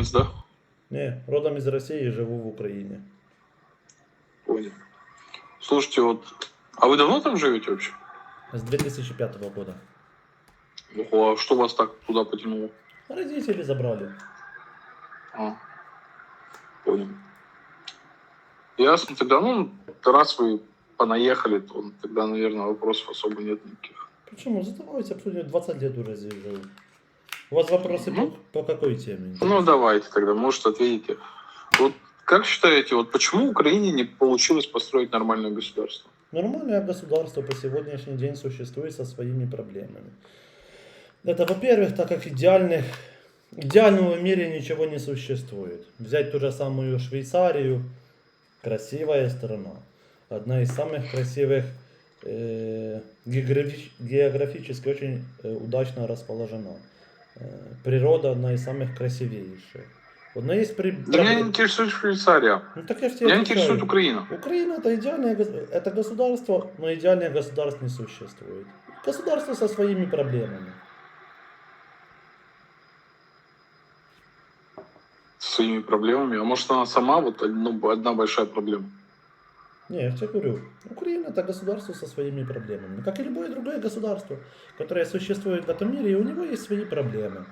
украинец, да? Не, родом из России, живу в Украине. Понял. Слушайте, вот, а вы давно там живете вообще? С 2005 года. Ого, а что вас так туда потянуло? Родители забрали. А, понял. Ясно, тогда, ну, раз вы понаехали, то тогда, наверное, вопросов особо нет никаких. Почему? Задавайте, обсудим. 20 лет уже здесь живу. У вас вопросы Ну. по, по какой теме? Ну, давайте тогда, может, ответите. Вот как считаете, вот почему Украине не получилось построить нормальное государство? Нормальное государство по сегодняшний день существует со своими проблемами. Это, во-первых, так как идеальных, идеального в мире ничего не существует. Взять ту же самую Швейцарию, красивая страна. Одна из самых красивых, э, географи- географически очень э, удачно расположена. Природа одна из самых красивейших. Вот, но есть при... Да меня не интересует Швейцария. Ну, так я тебе Меня интересует Украина. Украина это идеальное это государство, но идеальных государств не существует. Государство со своими проблемами. Со своими проблемами. А может, она сама вот ну, одна большая проблема? Не, я тебе говорю, Украина это государство со своими проблемами. Как и любое другое государство, которое существует в этом мире, и у него есть свои проблемы.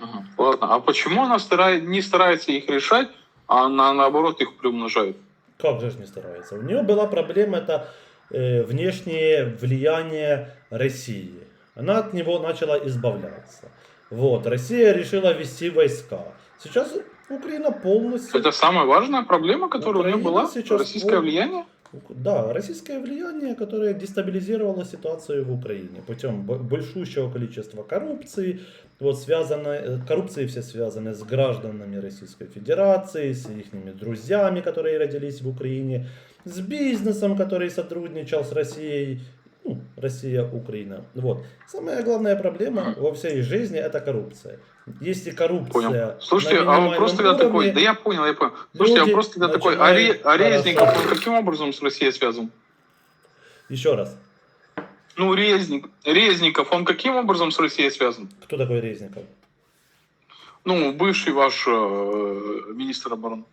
Ага. Ладно, а почему она старает, не старается их решать, а она наоборот их приумножает? Как же не старается? У нее была проблема это э, внешнее влияние России. Она от него начала избавляться. Вот, Россия решила ввести войска. Сейчас Украина полностью... Это самая важная проблема, которая у нее Украина была? сейчас Российское пол- влияние? Да, российское влияние, которое дестабилизировало ситуацию в Украине путем большущего количества коррупции. Вот связано, э, коррупции все связаны с гражданами Российской Федерации, с их друзьями, которые родились в Украине, с бизнесом, который сотрудничал с Россией. Россия, Украина. Вот. Самая главная проблема во всей жизни это коррупция. Если коррупция Понял. Слушайте, а минимальном просто когда такой, уровне, да я понял, я понял. Слушайте, а просто когда такой, а, Ре- а Резников, он каким образом с Россией связан? еще раз, Ну, Резник, Резников, он каким образом с Россией связан? кто такой Резников? Ну, бывший ваш э, министр обороны.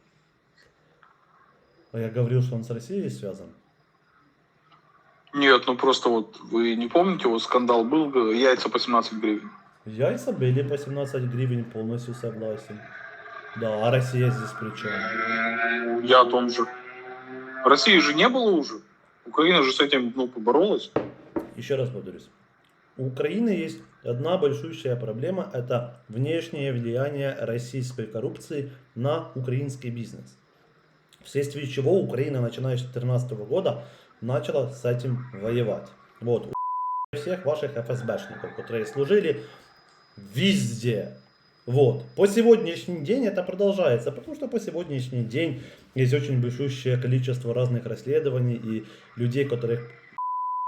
А я говорил, что он с Россией связан. Нет, ну просто вот вы не помните, вот скандал был, яйца по 17 гривен. Яйца были по 17 гривен, полностью согласен. Да, а Россия здесь при чем? Я о том же. России же не было уже. Украина же с этим ну, поборолась. Еще раз повторюсь. У Украины есть одна большущая проблема, это внешнее влияние российской коррупции на украинский бизнес. Вследствие чего Украина, начиная с 2014 года, начала с этим воевать. Вот, у всех ваших ФСБшников, которые служили везде. Вот. По сегодняшний день это продолжается, потому что по сегодняшний день есть очень большущее количество разных расследований и людей, которых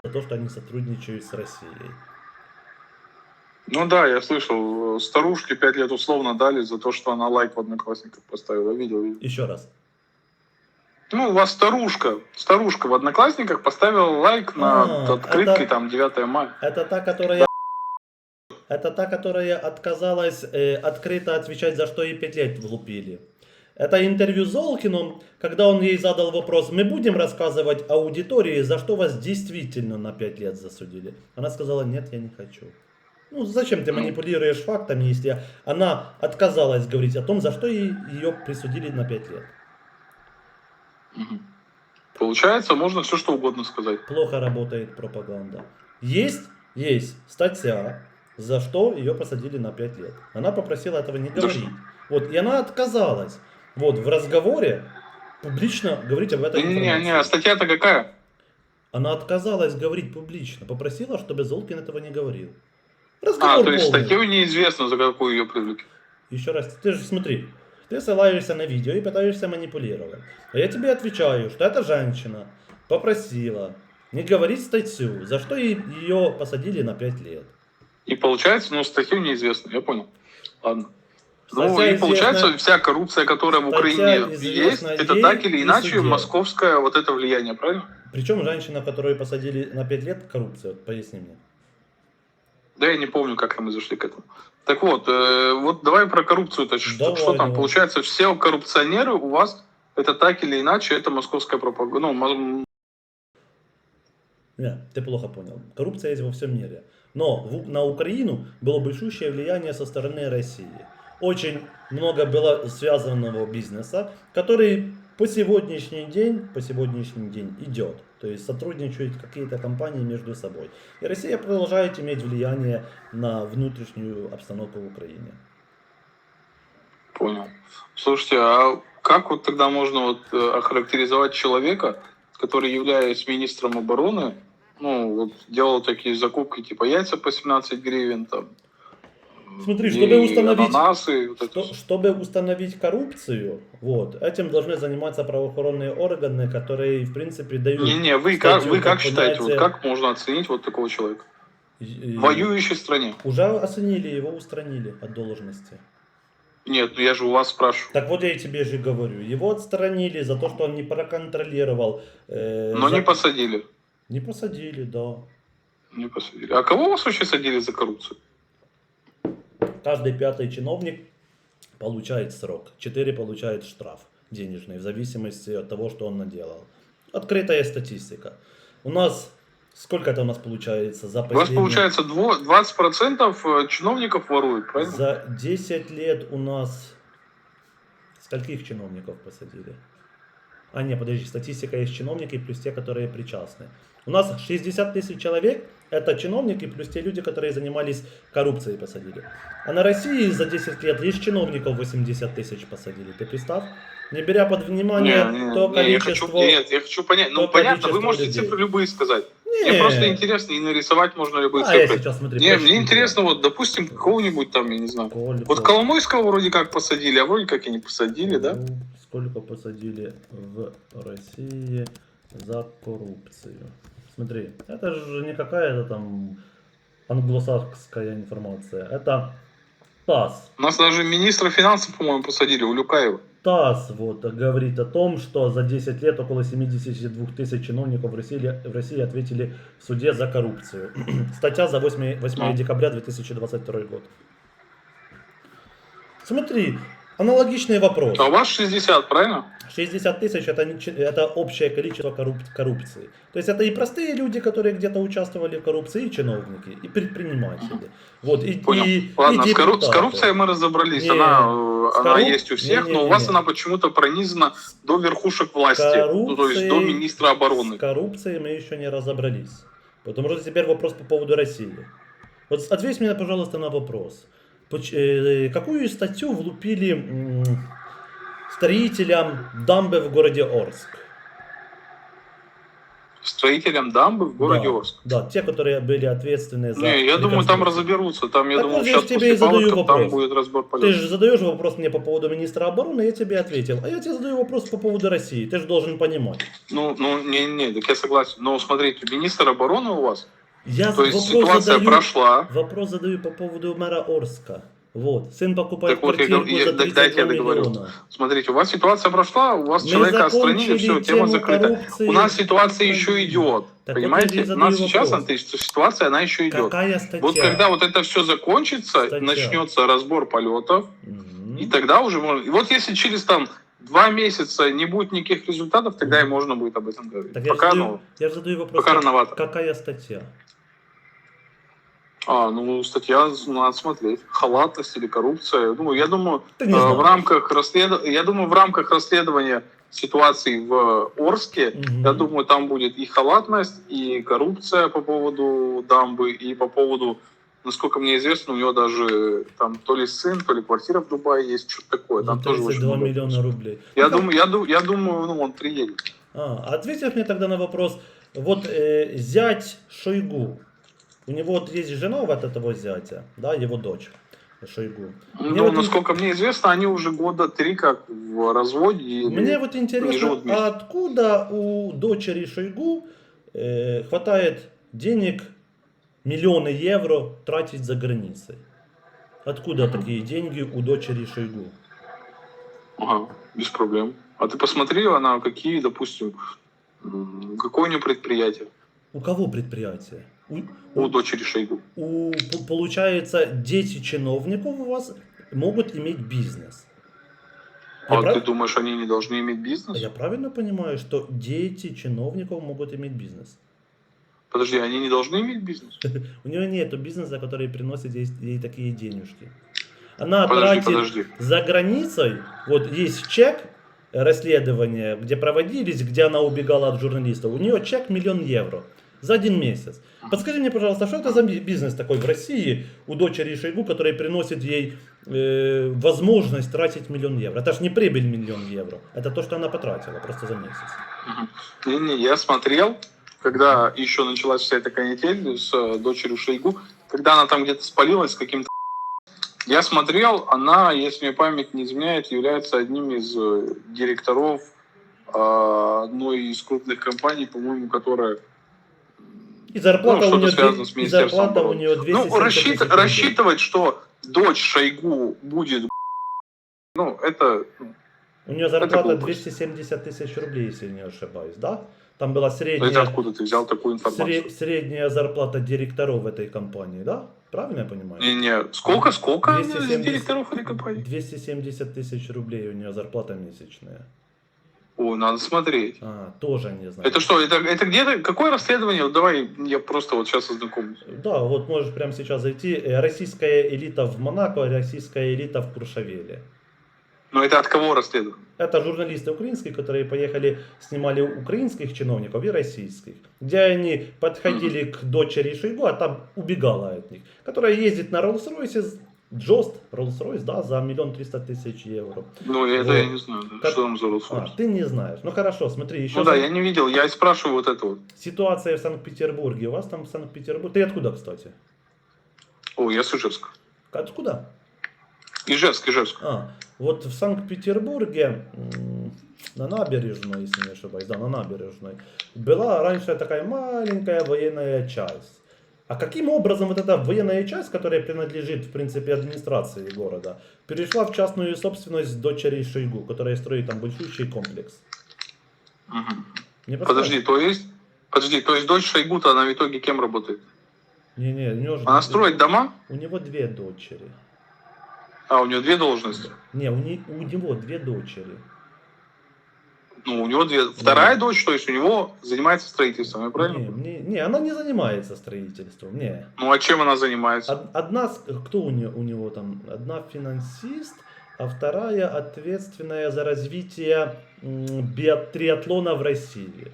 за то, что они сотрудничают с Россией. Ну да, я слышал, э, старушке 5 лет условно дали за то, что она лайк в Одноклассниках поставила. Видел. Еще раз. Ну, у вас старушка, старушка в Одноклассниках поставила лайк на А, открытке это- там 9 мая. Это та, которая... Это та, которая отказалась э, открыто отвечать, за что ей 5 лет влупили. Это интервью Золкину, когда он ей задал вопрос, мы будем рассказывать аудитории, за что вас действительно на 5 лет засудили. Она сказала, нет, я не хочу. Ну, зачем ты манипулируешь фактами, если она отказалась говорить о том, за что ей- ее присудили на 5 лет. Мгм. Получается, можно все что угодно сказать. плохо работает пропаганда. Есть, есть статья, за что ее посадили на 5 лет. Она попросила этого не говорить. Вот, и она отказалась. Вот, в разговоре публично говорить об этой информации. Не-не-не, а статья-то какая? Она отказалась говорить публично, попросила, чтобы Золкин этого не говорил. А, Разговор то есть полный. статью неизвестно, за какую ее привлекли. Еще раз, ты же смотри, ты ссылаешься на видео и пытаешься манипулировать. А я тебе отвечаю, что эта женщина попросила не говорить статью, за что ее посадили на 5 лет. И получается, ну, статью неизвестно, я понял. Ладно. Ну, Статья и получается, вся коррупция, которая в Украине есть, это так или иначе суде. московское вот это влияние, правильно? Причем женщина, которую посадили на 5 лет, коррупция, поясни мне. Да я не помню, как там мы зашли к этому. Так вот, э, вот давай про коррупцию. -то. Что, Давай, что там? давай. Получается, все коррупционеры у вас это так или иначе, это московская пропаганда. Ну, мо- Не, ты плохо понял. Коррупция есть во всем мире. Но в- на Украину было большущее влияние со стороны России. Очень много было связанного бизнеса, который по сегодняшний день, по сегодняшний день идет. То есть сотрудничают какие-то компании между собой. И Россия продолжает иметь влияние на внутреннюю обстановку в Украине. Понял. Слушайте, а как вот тогда можно вот э, охарактеризовать человека, который, являясь министром обороны, ну, вот делал такие закупки, типа яйца по 17 гривен, там, Смотри, чтобы установить- ананасы, вот Что- чтобы установить коррупцию, вот, этим должны заниматься правоохранные органы, которые, в принципе, дают... Не-не, вы как, вы как считаете, вот как можно оценить вот такого человека? В воюющей стране. Уже оценили, его устранили от должности. Нет, ну я же у вас спрашиваю. Так вот я и тебе же говорю, его отстранили за то, что он не проконтролировал. э, Но за- не посадили. Не посадили, да. Не посадили. А кого вас вообще садили за коррупцию? Каждый пятый чиновник получает срок. Четыре получает штраф денежный, в зависимости от того, что он наделал. Открытая статистика. У нас, сколько это у нас получается за У вас последние... получается дво- 20% чиновников воруют, правильно? За 10 лет у нас... Скольких чиновников посадили? А, не, подожди, статистика есть чиновники плюс те, которые причастны. У нас 60 тысяч человек, это чиновники плюс те люди, которые занимались коррупцией посадили. А на России за 10 лет лишь чиновников 80 тысяч посадили. Ты представь? Не беря под внимание Не, не, то не, я количество... хочу, нет, я хочу понять. Ну, понятно, вы можете людей. цифры любые сказать. Не. Мне просто интересно, и нарисовать можно любые А, я цифры. сейчас, смотри, Не, мне интересно, вот, допустим, какого-нибудь там, я не знаю. Сколько? Вот Коломойского вроде как посадили, а вроде как и не посадили, да? Ну, Сколько посадили в России за коррупцию? Смотри, это же не какая-то там англосакская информация. Это ТАСС. У нас даже министра финансов, по-моему, посадили, Улюкаева. ТАСС вот говорит о том, что за 10 лет около 72 тысяч чиновников в России, в России ответили в суде за коррупцию. Статья за 8, 8 Ну. декабря 2022 год. Смотри, аналогичный вопрос. А у вас 60, правильно? 60 тысяч это, не это общее количество корруп- коррупции. То есть это и простые люди, которые где-то участвовали в коррупции, и чиновники, и предприниматели. Вот, и, Понял. и- Ладно, и с, корру- с депутаты. коррупцией мы разобрались. Не, она э, она корруп- есть у всех, но у вас она почему-то пронизана до верхушек власти. Ну, то есть до Коррупцией- министра обороны. С коррупцией мы еще не разобрались. Потому что теперь вопрос по поводу России. Вот ответь мне, пожалуйста, на вопрос. Э, Какую статью влупили строителям дамбы в городе Орск? Строителям дамбы в городе да, Орск. Да, те, которые были ответственны за... Не, я думаю, там разоберутся. Там, я Так думаю, вот сейчас тебе и задаю там вопрос. будет разбор Ты полета. же задаешь вопрос мне по поводу министра обороны, я тебе ответил. А я тебе задаю вопрос по поводу России. Ты же должен понимать. Ну, ну, не, не, так я согласен. Но смотрите, министр обороны у вас, Я то есть вопрос ситуация задаю, прошла. Вопрос задаю по поводу мэра Орска. Вот, сын покупает Так вот, я квартирку я- за так дайте 32 я договорю. миллиона. Смотрите, у вас ситуация прошла, у вас Мы человека отстранили, закончили все, тема тему закрыта. коррупции У нас ситуация еще идет. Так вот я понимаете? и У задаю нас сейчас вопрос. Ситуация, она еще идет. Какая статья? Вот когда вот это все закончится, Статья. начнется разбор полетов, Мгм. и тогда уже можно. И вот если через там два месяца не будет никаких результатов, тогда и можно будет об этом говорить. Так я, Пока, же задаю, ну, я задаю вопрос, пока рановато. какая статья? А, ну, статья надо смотреть. Халатность или коррупция. Ну, я думаю, э, в рамках расследования, я думаю, в рамках расследования ситуации в Орске, Мгм. я думаю, там будет и халатность, и коррупция по поводу дамбы, и по поводу, насколько мне известно, у него даже там то ли сын, то ли квартира в Дубае есть, что-то такое. Там тоже очень 32 много. миллиона рублей. Я Ну, думаю, я, ду- я думаю, ну, он приедет. А, ответь мне тогда на вопрос. Вот э, зять Шойгу, у него вот есть жена от этого зятя, да, его дочь Шойгу. Мне Ну, вот насколько мне известно, они уже года три как в разводе. Мне вот интересно, а откуда у дочери Шойгу э, хватает денег миллионы евро тратить за границей? Откуда такие деньги у дочери Шойгу? Ага, без проблем. А ты посмотри, она какие, допустим, какое у нее предприятие? У кого предприятие? У, у дочери Шойгу. у- получается, дети чиновников у вас могут иметь бизнес. Я, А прав- ты думаешь, они не должны иметь бизнес? я правильно понимаю, что дети чиновников могут иметь бизнес? Подожди, они не должны иметь бизнес? У нее нет бизнеса, который приносит ей, ей такие денежки. Она Подожди, тратит подожди. за границей, вот есть чек расследования, где проводились, где она убегала от журналистов. У нее чек миллион евро за один месяц. Подскажи мне, пожалуйста, что это за би- бизнес такой в России у дочери Шойгу, который приносит ей э, возможность тратить миллион евро? Это же не прибыль миллион евро, это то, что она потратила просто за месяц. Не-не, я смотрел, когда еще началась вся эта канитель с э, дочерью Шойгу, когда она там где-то спалилась с каким-то... Я смотрел, она, если мне память не изменяет, является одним из э, директоров э, одной из крупных компаний, по-моему, которая... И зарплата, Ну, у, нее, связано с и Министерством зарплата у нее 270 Ну, рассчит- рассчитывать, что дочь Шойгу будет... Ну, это... ну, У нее зарплата глупость. 270 тысяч рублей, если не ошибаюсь, да? Там была Это средняя, откуда ты взял такую информацию? сре- средняя зарплата директоров этой компании, да? Правильно я понимаю? Не-не, сколько, сколько 270 директоров этой компании? 270 тысяч рублей у нее зарплата месячная. О, надо смотреть. А, тоже не знаю. Это что, это, это где-то, какое расследование? Вот давай я просто вот сейчас ознакомлюсь. Да, вот можешь прямо сейчас зайти. Э, Российская элита в Монако, российская элита в Куршавеле. Но это от кого расследование? Это журналисты украинские, которые поехали, снимали украинских чиновников и российских, где они подходили к дочери Шойгу, а там убегала от них, которая ездит на Роллс-Ройсе, Джост, Роллс-Ройс, да, за миллион триста тысяч евро. Ну, это Вот. я не знаю, да, Как- что там за А, Rolls-Royce. ты не знаешь. Ну хорошо, смотри, еще Ну да, я не видел, я и спрашиваю вот это вот. ситуация в Санкт-Петербурге. У вас там в Санкт-Петербурге... Ты откуда, кстати? О, я с Ижевска. Откуда? Ижевск, Ижевск. А, вот в Санкт-Петербурге, на набережной, если не ошибаюсь, да, на набережной, была раньше такая маленькая военная часть. А каким образом вот эта военная часть, которая принадлежит, в принципе, администрации города, перешла в частную собственность дочери Шойгу, которая строит там большущий комплекс? Не Подожди, то есть, подожди, то есть дочь Шойгу-то она в итоге кем работает? Не-не, у него же... Она строит дома? У него две дочери. А, у нее две должности. Не, у, не- у него две дочери. Ну, у него две. Вторая дочь, то есть у него занимается строительством, я правильно? Не, не, не, она не занимается строительством, не. Ну, а чем она занимается? Од- Одна, с- кто у него, у него там? Одна финансист, а вторая ответственная за развитие м, биатриатлона в России.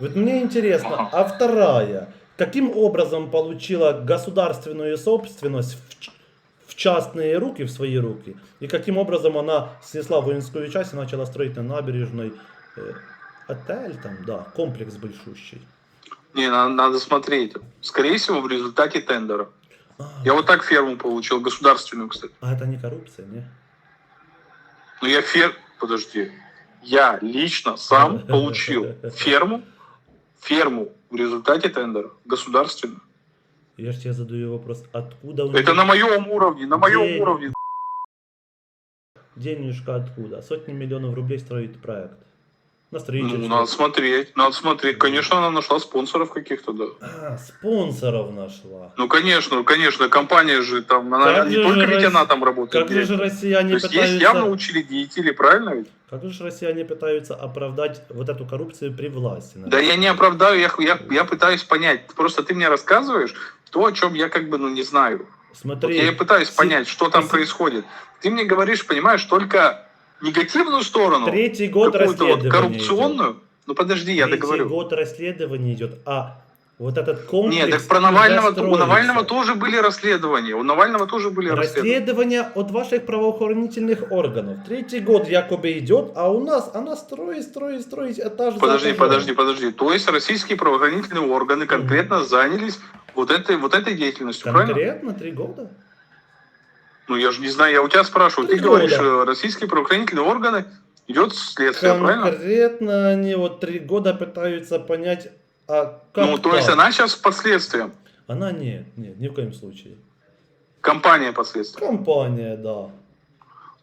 Вот мне интересно, Ага. а вторая каким образом получила государственную собственность в, ч- в частные руки, в свои руки? И каким образом она снесла воинскую часть и начала строить на набережной э, отель там, да, комплекс большущий. Не, надо, надо смотреть. Скорее всего, в результате тендера. А, Я вот так ферму получил, государственную, кстати. а это не коррупция, не? Ну, я фер... Подожди. Я лично сам получил ферму, ферму в результате тендера, государственную. Я же тебе задаю вопрос, откуда у Это на моем уровне, на моем День. уровне. денежка откуда? Сотни миллионов рублей строит проект. На Ну, надо смотреть, надо смотреть. Конечно, она нашла спонсоров каких-то, да. А, спонсоров нашла. Ну, конечно, конечно, компания же там, она Как не же только Рос- ведь она там работает. Как же же россияне То есть пытаются... есть явно учредители, правильно ведь? Как же россияне пытаются оправдать вот эту коррупцию при власти? Да я не оправдаю, я, я, я пытаюсь понять. Просто ты мне рассказываешь то, о чем я как бы ну, не знаю. Вот Смотри, я и пытаюсь си- понять, что там си- происходит. Ты мне говоришь, понимаешь, только негативную сторону, третий год какую-то вот расследования коррупционную. Ну подожди, я идет. Третий договорю. год расследования идет, а вот этот комплекс Нет, так про Навального, у. Навального тоже были расследования. У Навального тоже были расследования. Расследование от ваших правоохранительных органов. Третий год якобы идет, а у нас она строит, строит, строит этаж за Подожди, этажом. подожди, подожди. То есть российские правоохранительные органы конкретно занялись вот этой, вот этой деятельностью, правильно? Конкретно три года? Ну я же не знаю, я у тебя спрашиваю. Ты Три говоришь, года. э, российские правоохранительные органы идет следствие, правильно? Конкретно они вот три года пытаются понять, а как Ну, то есть так? она сейчас под следствием. Она нет, нет, ни в коем случае. Компания под следствием. Компания, да.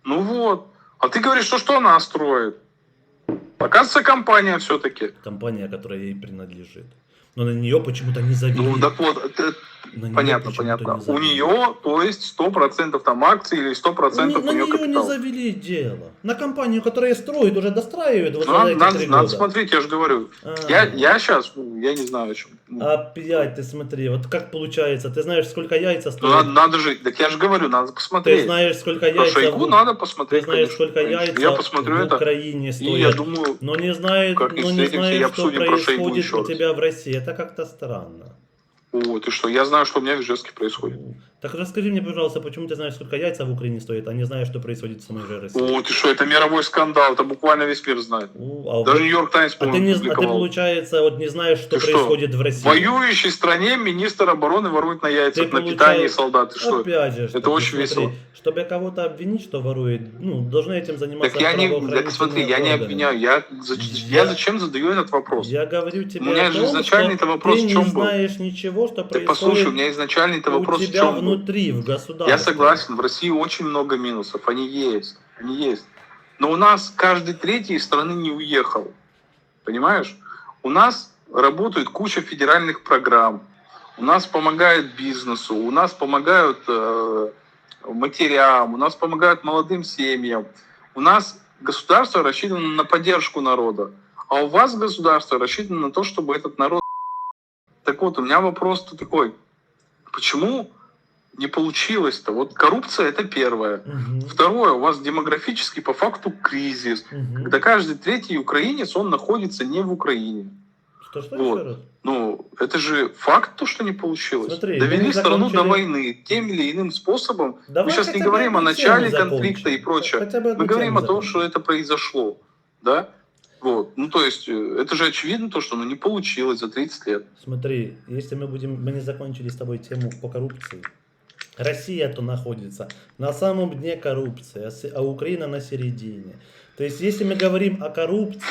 Ну вот. А ты говоришь, что что она строит? Оказывается, компания все-таки. Компания, которая ей принадлежит. Но на нее почему-то не завели. Ну, так вот, это На понятно, понятно. не У нее, то есть, 100% там акций или 100% на у нее нее не капитал. завели дело. На компанию, которая строит, уже достраивает вот Ну, надо, надо- надо смотреть, я же говорю. А. Я, я сейчас, я не знаю, о чем. Ну, Опять ты смотри, вот как получается, ты знаешь, сколько яйца ну, стоят? надо, надо же, так я же говорю, надо Ты посмотреть. знаешь, сколько Про яйца Шойгу в... надо Ты посмотреть. знаешь, конечно, сколько конечно. яйца Я посмотрю в это, Украине и стоят. я думаю, Но не знает, Как не но не и знает, что про происходит у тебя в России. Это как-то странно. о, ты что, я знаю, что у меня в Ижевске происходит. Так расскажи мне, пожалуйста, почему ты знаешь, сколько яйца в Украине стоит, а не знаешь, что происходит в самой же России? О, ты что, это мировой скандал, это буквально весь мир знает. У, а, Даже Нью-Йорк Таймс, а ты, не, а ты, получается, вот не знаешь, что Ты что, происходит в В России. воюющей стране министр обороны ворует на яйцах, Ты на получаешь- питании солдат. Ты что? Опять же, Это очень смотри, весело. Чтобы кого-то обвинить, что ворует, ну, должны этим заниматься Так я не, так смотри, я не обвиняю, я, Я- я зачем задаю этот вопрос? Я говорю тебе У меня же изначально что это вопрос ты в чем не был? знаешь ничего, что происходит послушай, у меня изначально это вопрос в чем был? Внутри, в государстве. Я согласен, в России очень много минусов, они есть, они есть. Но у нас каждый третий из страны не уехал, понимаешь? У нас работает куча федеральных программ, у нас помогают бизнесу, у нас помогают э, матерям, у нас помогают молодым семьям. У нас государство рассчитано на поддержку народа, а у вас государство рассчитано на то, чтобы этот народ... Так вот, у меня вопрос такой, почему не получилось-то? Вот коррупция это первое. Мгм, Второе, у вас демографический по факту кризис, мгм. когда каждый третий украинец, он находится не в Украине. Что, что Вот. еще раз? Ну, это же факт, то, что не получилось. Смотри, Довели страну до закончили- войны тем или иным способом. Давай Мы сейчас не говорим о начале конфликта закончим. и прочее. Мы говорим о том, что это произошло. Да? Вот. Ну, то есть, э, это же очевидно то, что ну, не получилось за 30 лет. Смотри, если мы будем, мы не закончили с тобой тему по коррупции. Россия то находится на самом дне коррупции, а а Украина на середине. То есть, если мы говорим о коррупции,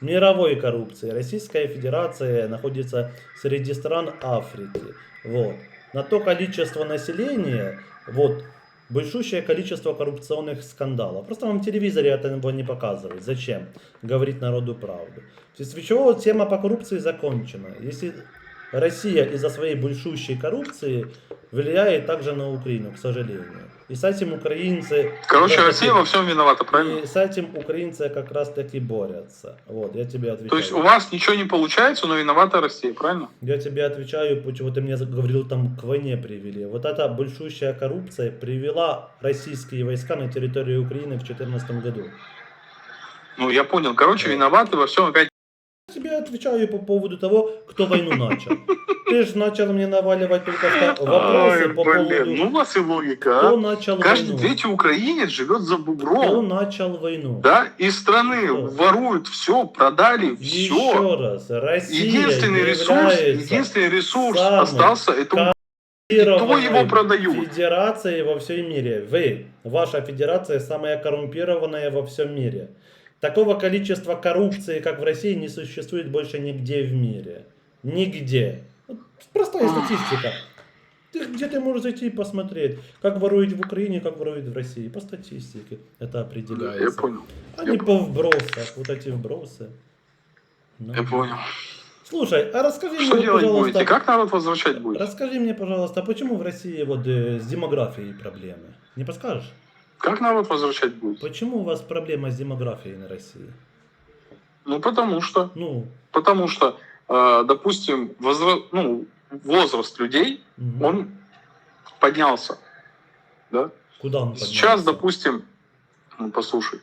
мировой коррупции, Российская Федерация находится среди стран Африки. Вот. На то количество населения, вот, большущее количество коррупционных скандалов. Просто вам в телевизоре этого не показывают. Зачем? Говорить народу правду. То есть, чего тема по коррупции закончена. Если Россия из-за своей большущей коррупции влияет также на Украину, к сожалению. И с этим украинцы... Короче, Россия таки- во всем виновата, правильно? И с этим украинцы как раз таки борются. Вот, я тебе отвечаю. То есть у вас ничего не получается, но виновата Россия, правильно? Я тебе отвечаю, почему ты мне говорил, там к войне привели. Вот эта большущая коррупция привела российские войска на территорию Украины в 2014 году. Ну, я понял. Короче, виноваты во всем опять. Тебе отвечаю по поводу того, кто войну начал. Ты же начал мне наваливать только вопросы Ой, по блин, поводу, ну у вас и логика, кто а? начал Каждый войну. третий украинец живет за Кто бубром. начал войну? Да, из страны Что? воруют все, продали Еще все. раз, Россия Единственный ресурс, единственный ресурс остался, это Кто его продают? Федерацией во всем мире. Вы, ваша федерация, самая коррумпированная во всем мире. Такого количества коррупции, как в России, не существует больше нигде в мире. Нигде. Простая статистика. Ты, где ты можешь зайти и посмотреть, как воруют в Украине, как воруют в России. По статистике это Да, определяется. я понял, А не по вбросах, вот эти вбросы. Ну. я понял. Слушай, а расскажи Что мне, делать пожалуйста, будете? Как народ возвращать будет? расскажи мне, пожалуйста, а почему в России вот э, с демографией проблемы? Не подскажешь? Как народ возвращать будет? Почему у вас проблема с демографией на России? Ну, потому что, Ну, потому что, э, допустим, возра- ну, возраст людей, мгм. он поднялся. Да? куда он Сейчас, поднялся? допустим, ну, послушай,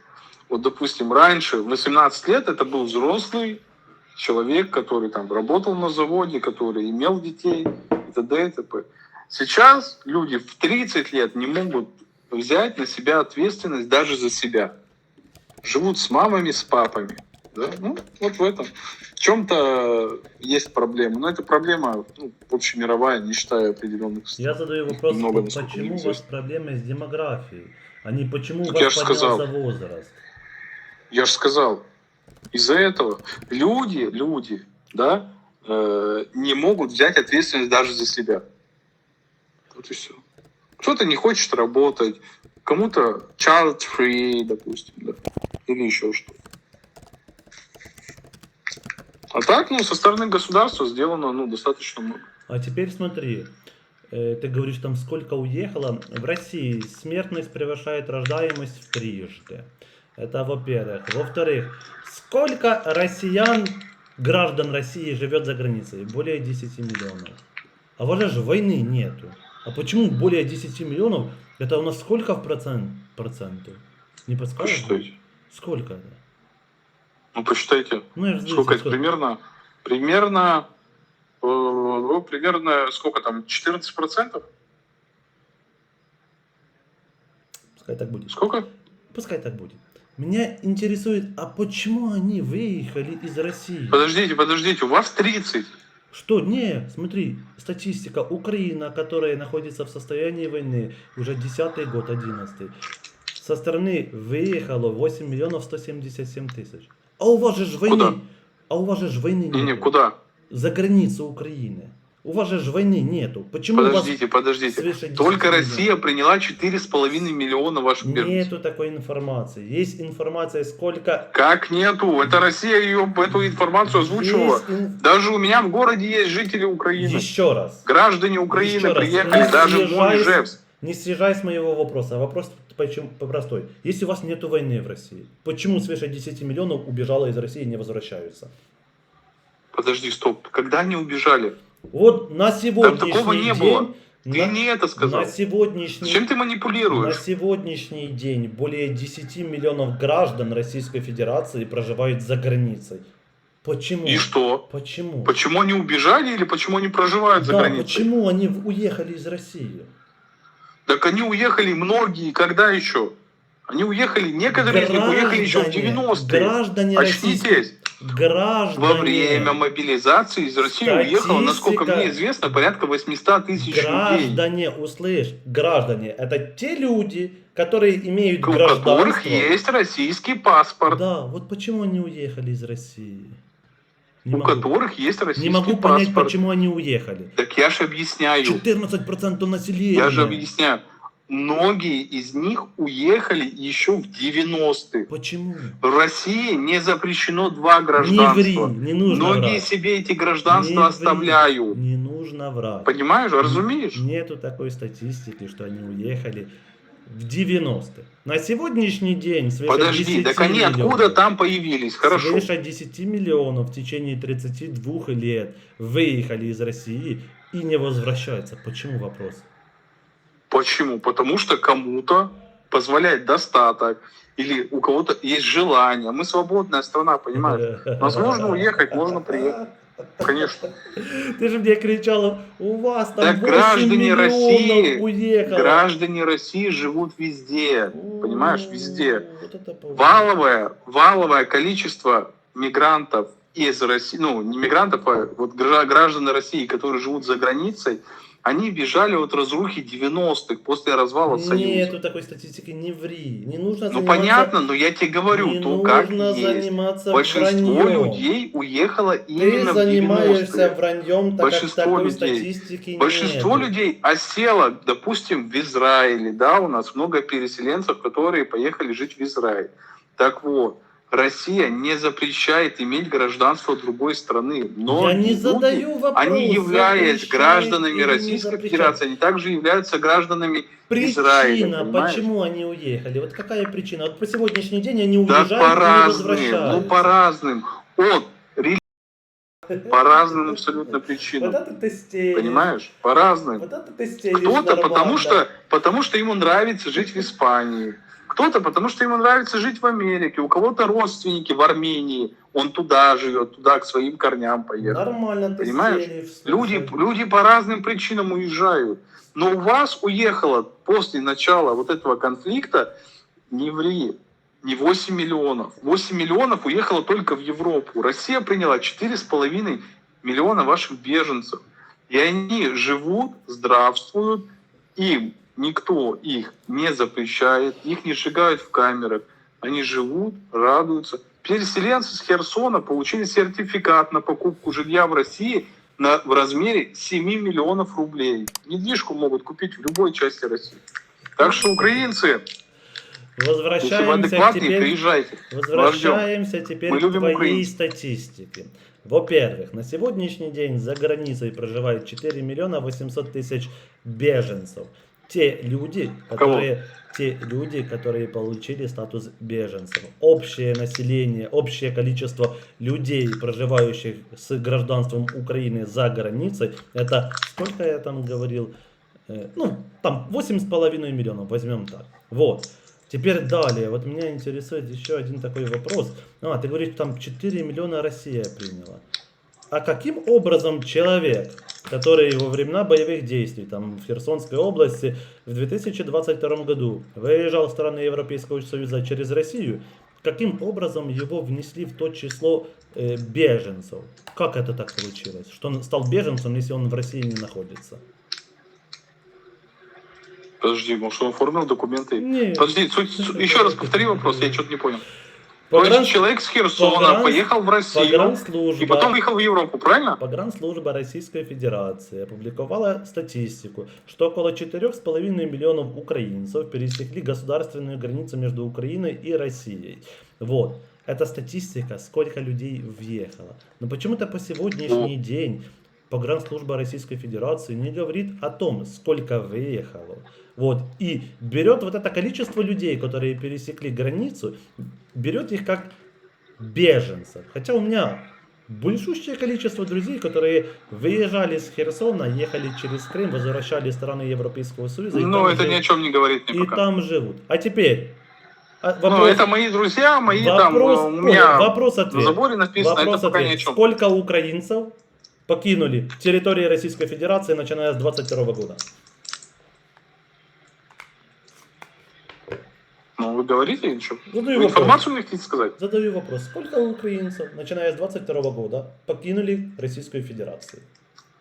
вот, допустим, раньше, в 18 лет, это был взрослый человек, который там работал на заводе, который имел детей, и т.д. и т.п. Сейчас люди в 30 лет не могут взять на себя ответственность даже за себя. Живут с мамами, с папами. Да? Ну, вот в этом. В чем-то есть проблема. Но это проблема ну, общемировая, не считая определенных. Я задаю вопрос, Много, почему у вас проблемы с демографией, а не почему у Так вас ж сказал. поднялся возраст? Я же сказал, из-за этого люди, люди, да, э, не могут взять ответственность даже за себя. Вот и все. Кто-то не хочет работать, кому-то child free, допустим, да, или еще что. А так, ну, со стороны государства сделано, ну, достаточно много. А теперь смотри, э, ты говоришь, там сколько уехало. В России смертность превышает рождаемость в трижды. Это во-первых. Во-вторых, сколько россиян, граждан России живет за границей? Более 10 миллионов. А вот же войны нету. А почему более 10 миллионов? Это у нас сколько в процент, процентов? Не подскажешь? Посчитайте. Сколько это? Ну, посчитайте. Ну, я же Сколько это примерно? Примерно, э, ну, примерно, сколько там, 14%? Пускай так будет. Сколько? Пускай так будет. Меня интересует, а почему они выехали из России? Подождите, подождите, у вас 30. Что? Не, смотри, статистика. Украина, которая находится в состоянии войны уже 10 год, 11 Со стороны выехало 8 миллионов 177 тысяч. А у вас же ж войны. Куда? А у вас же ж войны нету. Не-не, куда? За границу Украины. У вас же войны нету. Почему у вас Подождите, подождите. свыше 10 Только миллионов? Россия приняла 4,5 миллиона ваших беженцев. Нету такой информации. Есть информация, сколько... Как нету? Это Россия ее эту информацию озвучивала. Есть Даже у меня в городе есть жители Украины. Еще раз. Граждане Украины Еще раз, приехали, не даже в мой Ижевск. Не съезжай с моего вопроса. Вопрос почему, простой. Если у вас нет войны в России, почему свыше 10 миллионов убежало из России и не возвращаются? Подожди, стоп. Когда они убежали? Вот на сегодняшний такого не день... было. Ты на, не это сказал. на сегодняшний, Зачем ты на манипулируешь? сегодняшний день более 10 миллионов граждан Российской Федерации проживают за границей. Почему? И что? Почему? Почему они убежали или почему они проживают за да, границей? почему они уехали из России? Так они уехали многие, когда еще? Они уехали, некоторые из них уехали еще в Граждане- 90-е. Граждане Российской Очнитесь. Граждане, Во время мобилизации из России уехало, насколько Статистика. мне известно, порядка 800 тысяч людей. граждане, услышь, граждане, это те люди, которые имеют У гражданство. которых есть российский паспорт. Да, вот почему они уехали из России. Не У могу, которых есть российский не могу понять, паспорт. почему они уехали. Так я же объясняю. 14% населения. Я же объясняю. Многие из них уехали еще в 90-е. Почему? В России не запрещено два Не гражданства. ври, не нужно Многие врать. себе эти Не гражданства ври, оставляют. Не нужно врать. Понимаешь, разумеешь? Нету такой статистики, что они уехали в 90-е. На сегодняшний день свыше Подожди, 10 так они миллионов. откуда там появились? Хорошо. Свыше 10 миллионов в течение 32 лет выехали из России и не возвращаются. Почему вопрос? Почему? Потому что кому-то позволяет достаток, или у кого-то есть желание. Мы свободная страна, понимаешь? Возможно, уехать, можно приехать. Конечно. Ты же мне кричала, у вас там Так 8 граждане России, уехало. Граждане России живут везде. Понимаешь, везде. Вот. Валовое, валовое количество мигрантов из России, ну, не мигрантов, а вот граждан России, которые живут за границей, они бежали от разрухи 90-х после развала Союза. Нету такой статистики, не ври. Не нужно Ну заниматься- понятно, но я тебе говорю, не то как нужно есть. заниматься Большинство враньем. людей уехало Ты именно в занимаешься 90-е. враньем, так как Большинство такой людей. статистики Большинство нету. людей осело, допустим, в Израиле, да, у нас много переселенцев, которые поехали жить в Израиль. Так вот, Россия не запрещает иметь гражданство другой страны. Но Я не люди, задаю вопрос. они являясь запрещает гражданами не Российской. Федерации, они также являются гражданами Израиля. Причина, почему они уехали? Вот какая причина? Вот по сегодняшний день они Да уезжают и по не разным, возвращаются. ну по разным. От по разным абсолютно Вот причинам. это ты стелишь. Понимаешь? По разным. Вот это ты стелишь Кто-то потому что, потому что ему нравится жить в Испании. Кто-то потому что ему нравится жить в Америке. У кого-то родственники в Армении. Он туда живет, туда к своим корням поехал. Нормально ты Понимаешь? Люди, люди по разным причинам уезжают. Но у вас уехало после начала вот этого конфликта, не ври, не 8 миллионов. 8 миллионов уехало только в Европу. Россия приняла 4,5 миллиона ваших беженцев. И они живут, здравствуют, им никто их не запрещает, их не сжигают в камерах. Они живут, радуются. Переселенцы с Херсона получили сертификат на покупку жилья в России на, в размере 7 миллионов рублей. Недвижку могут купить в любой части России. Так что, украинцы, Возвращаемся теперь приезжайте. Возвращаемся теперь Мы к любим твоей украинцев. статистике. Во-первых, на сегодняшний день за границей проживает 4 миллиона 800 тысяч беженцев. Те люди, которые, те люди, которые получили статус беженцев. Общее население, общее количество людей, проживающих с гражданством Украины за границей, это сколько я там говорил? Э, Ну, там 8,5 миллионов, возьмем так. Вот. Теперь далее, вот меня интересует еще один такой вопрос. А, ты говоришь, там 4 миллиона Россия приняла. А каким образом человек, который во времена боевых действий, там в Херсонской области в 2022 году выезжал в страны Европейского Союза через Россию, каким образом его внесли в то число э, беженцев? Как это так получилось? Что он стал беженцем, если он в России не находится? Подожди, может, он оформил документы? Нет. Подожди, суть- еще раз повтори вопрос, я что-то не понял. То Погран- есть человек с Херсона погран- поехал в Россию Погранслужба, и потом уехал в Европу, правильно? Погранслужба Российской Федерации опубликовала статистику, что около 4,5 миллионов украинцев пересекли государственную границу между Украиной и Россией. Вот. Это статистика, сколько людей въехало. Но почему-то по сегодняшний день Погранслужба Российской Федерации не говорит о том, сколько выехало. Вот. И берет вот это количество людей, которые пересекли границу, берет их как беженцев. Хотя у меня большущее количество друзей, которые выезжали с Херсона, ехали через Крым, возвращались в страны Европейского Союза. и Ну, там это жив- ни о чем не говорит мне И пока. там живут. А теперь... а, Ну, вопрос- это мои друзья, мои там, вопрос, э, у ну, меня вопрос ответ. заборе написано, Вопрос это пока ни о ответ. чем. Сколько украинцев покинули территорию Российской Федерации, начиная с 22 года? Вы говорите или что? Задаю Вы вопрос. информацию мне хотите сказать? Задаю вопрос. Сколько украинцев, начиная с 22 года, покинули Российскую Федерацию?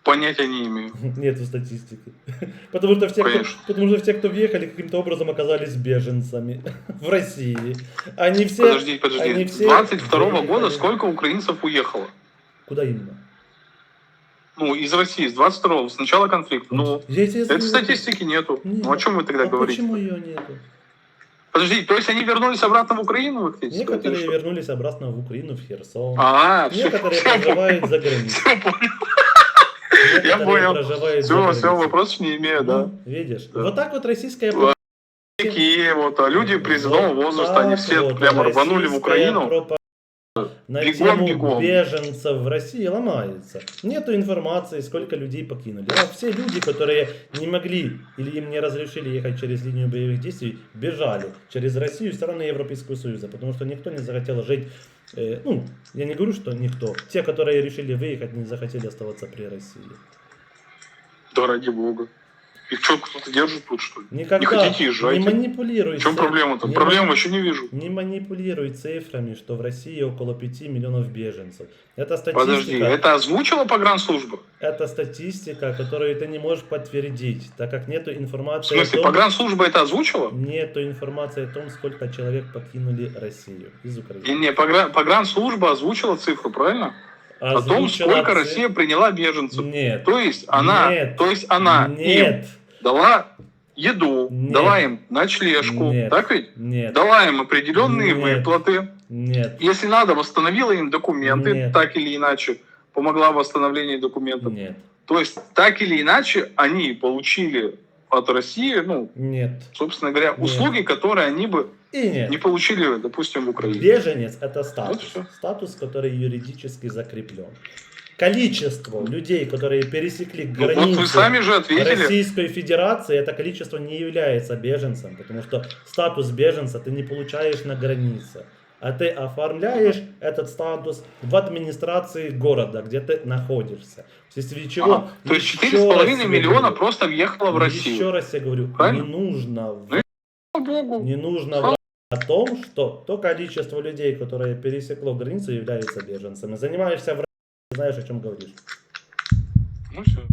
Понятия не имею. Нету статистики. Потому что, все, кто, Конечно. потому что все, кто въехали, каким-то образом оказались беженцами в России. Они все... Подожди, подожди. они все 22 выехали. года сколько украинцев уехало? Куда именно? Ну, из России, с 22 с начала конфликта. Ну, тебе этой статистики нету. Нет. Ну, о чем вы тогда А говорите? почему ее нету? Подожди, то есть они вернулись обратно в Украину, вы хотите сказать, или Некоторые что? вернулись обратно в Украину, в Херсон. А, все, Некоторые проживают за границей. Все понял. Я понял. Все, все, вопросов не имею, да. Ну, видишь? Да. Вот так вот российская. Такие вот, а люди призывного возраста, они все прямо рванули в Украину. На Бегом, тему бегом. беженцев в России ломается. Нету информации, сколько людей покинули. А все люди, которые не могли или им не разрешили ехать через линию боевых действий, бежали через Россию в страны Европейского Союза, потому что никто не захотел жить. э, ну, я не говорю, что никто. Те, которые решили выехать, не захотели оставаться при России. Да ради бога. Их что, кто-то держит тут, что ли? Никогда Не хотите, езжайте. не манипулируй. В чем циф- проблема-то? не Проблем мани- вообще не вижу. Не манипулируй цифрами, что в России около 5 миллионов беженцев. Это статистика. Подожди, это озвучила погранслужба? Это статистика, которую ты не можешь подтвердить, так как нету В информации смысле, о том, погранслужба это озвучила? нету информации о том, сколько человек покинули Россию из Не, Украины. не, погран- погранслужба озвучила цифру, правильно? О том, Озвучила сколько ци- Россия приняла беженцев. Нет. То есть она, Нет. то есть она им Нет. Дала еду, Нет. дала им ночлежку, Нет. так ведь? Нет. Дала им определенные Нет. выплаты. Нет. Если надо, восстановила им документы, Нет. так или иначе, помогла в восстановлении документов. Нет. То есть, так или иначе, они получили от России, ну, Нет. собственно говоря, Нет. услуги, которые они бы И нет. не получили, допустим, в Украине. Беженец это статус. Вот всё. Статус, который юридически закреплен. Количество людей, которые пересекли Ну, вот границу вы сами же ответили. Российской Федерации, это количество не является беженцем, потому что статус беженца ты не получаешь на границе. А ты оформляешь этот статус в администрации города, где ты находишься. Вследствие чего... Ага. То есть еще 4,5 раз я миллиона говорю, просто въехало в Россию. Еще раз я говорю, Правильно? не нужно Ну не нужно о том, что то количество людей, которое пересекло границу, является беженцами. Занимаешься в знаешь, о чем говоришь. Ну все.